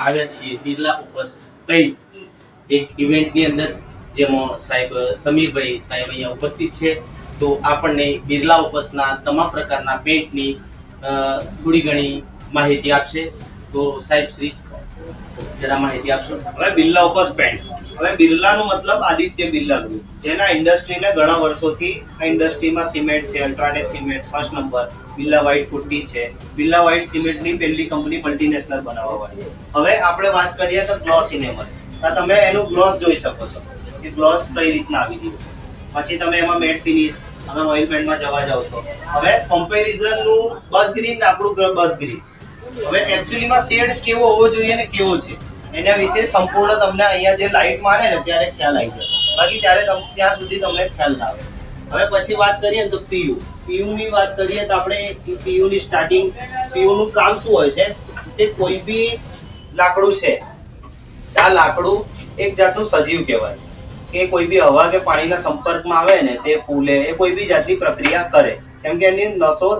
આવ્યા છીએ બિરલા ઉપસ પેઇન્ટ એક ઇવેન્ટની અંદર જેમાં સાહેબ સમીરભાઈ સાહેબ અહીંયા ઉપસ્થિત છે તો આપણને બિરલા ઉપસના તમામ પ્રકારના પેઇન્ટની અ, થોડી ઘણી માહિતી આપશે. તો સાહેબ શ્રી જરા માહિતી આપશો? હવે બિરલા ઉપર પેન્ટ હવે બિરલાનું મતલબ આદિત્ય બિરલા ગ્રુપ. જેના ઇન્ડસ્ટ્રીને ઘણા વર્ષોથી આ ઇન્ડસ્ટ્રીમાં સિમેન્ટ છે, UltraTech cement, first number, Birla white putty છે. બિરલા વ્હાઇટ સિમેન્ટની પહેલી કંપની મલ્ટીનેશનલ બનાવવાની હવે આપણે વાત કરીએ તો ગ્લોસ ઇનેમલ તમે એનું ગ્લોસ જોઈ શકો છો કે ગ્લોસ કઈ રીતના આવી ગયું પછી તમે એમાં મેટ ફિનિશ અગર ઓઇલ પેન્ટમાં જવા જાવ છો. હવે કમ્પેરિઝનનું બસ ગ્રીન આપણું બસ ગ્રીન. હવે એકચ્યુઅલીમાં શેડ કેવો હોવો જોઈએ ને કેવો છે? એના વિશે સંપૂર્ણ તમને અહીંયા જે લાઈટ મારે ને ત્યારે ખ્યાલ આવી જાય બાકી ત્યારે ત્યાં સુધી તમને ખ્યાલ ના આવે. હવે પછી વાત કરીએ તો પીયુ. પીયુ ની વાત કરીએ તો આપણે પીયુની સ્ટાર્ટિંગ પીયુ નું કામ શું હોય છે? તે કોઈ બી લાકડું છે, આ લાકડું એક જાતનું સજીવ કહેવાય છે. કે કોઈ બી હવા કે પાણીના સંપર્કમાં આવે ને તે ફૂલે, એ કોઈ બી જાતની પ્રક્રિયા કરે. કેમ કે એની નસો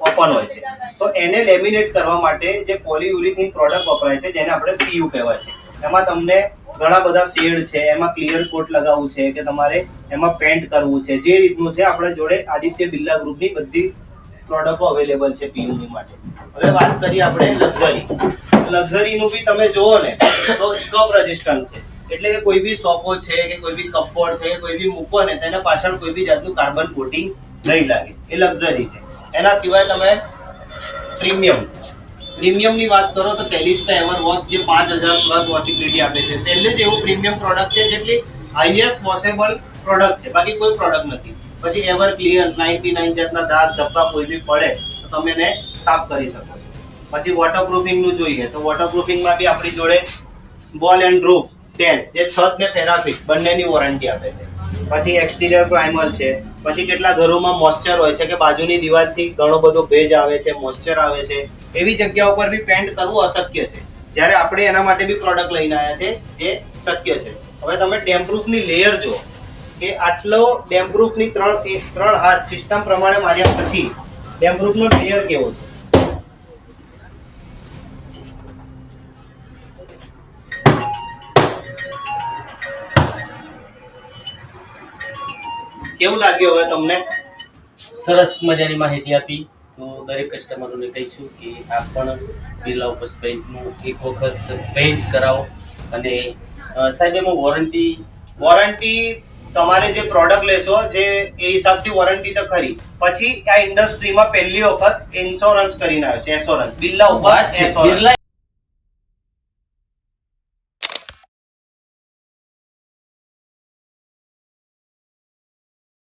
ઓપન હોય છે. તો એને લેમિનેટ કરવા માટે જે પોલીયુરિથિન પ્રોડક્ટ વપરાય છે, જેને આપણે પીયુ કહેવાય છે. એમાં તમને ઘણા બધા શેડ છે, એમાં ક્લિયર કોટ લગાવવું છે, કે તમારે એમાં પેન્ટ કરવું છે, જે રીતનું છે, આપણા જોડે આદિત્ય બિરલા ગ્રુપની બધી પ્રોડક્ટો અવેલેબલ છે પીયુની માટે. હવે વાત કરીએ આપણે લક્ઝરી. લક્ઝરીનું બી તમે જુઓ ને, તો સ્કપ રેઝિસ્ટન્ટ છે. એટલે કે કોઈ બી સોફો છે, કે કોઈ બી કપબોર્ડ છે, કોઈ બી મૂકો ને તેના પાછળ કોઈ બી જાતનું કાર્બન કોટિંગ નહીં લાગે. એ લક્ઝરી છે. એના સિવાય તમે પ્રીમિયમ. પ્રીમિયમની વાત કરો તો કેલિસ્ટા એવર વોશ જે પાંચ હજાર પ્લસ વોશિબિલિટી આપે છે, તેમને જ એવું પ્રીમિયમ પ્રોડક્ટ છે જેટલી હાઈએસ્ટ વોશેબલ પ્રોડક્ટ છે. બાકી કોઈ પ્રોડક્ટ નથી. પછી એવર ક્લિયર નાઇન્ટી નાઇન જાતના દાગ ધબ્બા કોઈ બી પડે તો તમે એને સાફ કરી શકો છો. પછી વોટરપ્રૂફિંગનું જોઈએ તો વોટરપ્રૂફિંગમાં બી આપણી જોડે બોલ એન્ડ રૂફ ટેન્ટ જે છત ને ફેરાફિક બંનેની વોરંટી આપે છે. પછી એક્સટીરિયર પ્રાઇમર છે. પછી કેટલા ઘરોમાં મોઇસ્ચર હોય છે કે બાજુની દિવાલથી ઘણો બધો ભેજ આવે છે મોઇશ્ચર આવે છે, એવી જગ્યા ઉપર બી પેન્ટ કરવું અશક્ય છે. જ્યારે આપણે એના માટે બી પ્રોડક્ટ લઈને આવ્યા છે જે શક્ય છે. હવે તમે ડેમ્પ્રૂફની લેયર જુઓ કે આટલો ડેમ્પ્રૂફની ત્રણ ત્રણ હાથ સિસ્ટમ પ્રમાણે માર્યા પછી ડેમ્પ્રૂફનો લેયર કેવો છે? કેવું લાગ્યું હવે તમને? સરસ મજાની માહિતી આપી. તો દરેક કસ્ટમરોને કહીશું કે આપ પણ બિરલા ઉપસ પેઇન્ટનું એક વખત પેઇન્ટ કરાવો. અને સાહેબ એમાં વોરંટી વોરંટી તમારે જે પ્રોડક્ટ લેશો જે એ હિસાબથી વોરંટી તો ખરી. પછી આ ઇન્ડસ્ટ્રીમાં પહેલી વખત ઇન્સ્યોરન્સ કરીને આવ્યો છે એસ્યોરન્સ બિરલા ઉપર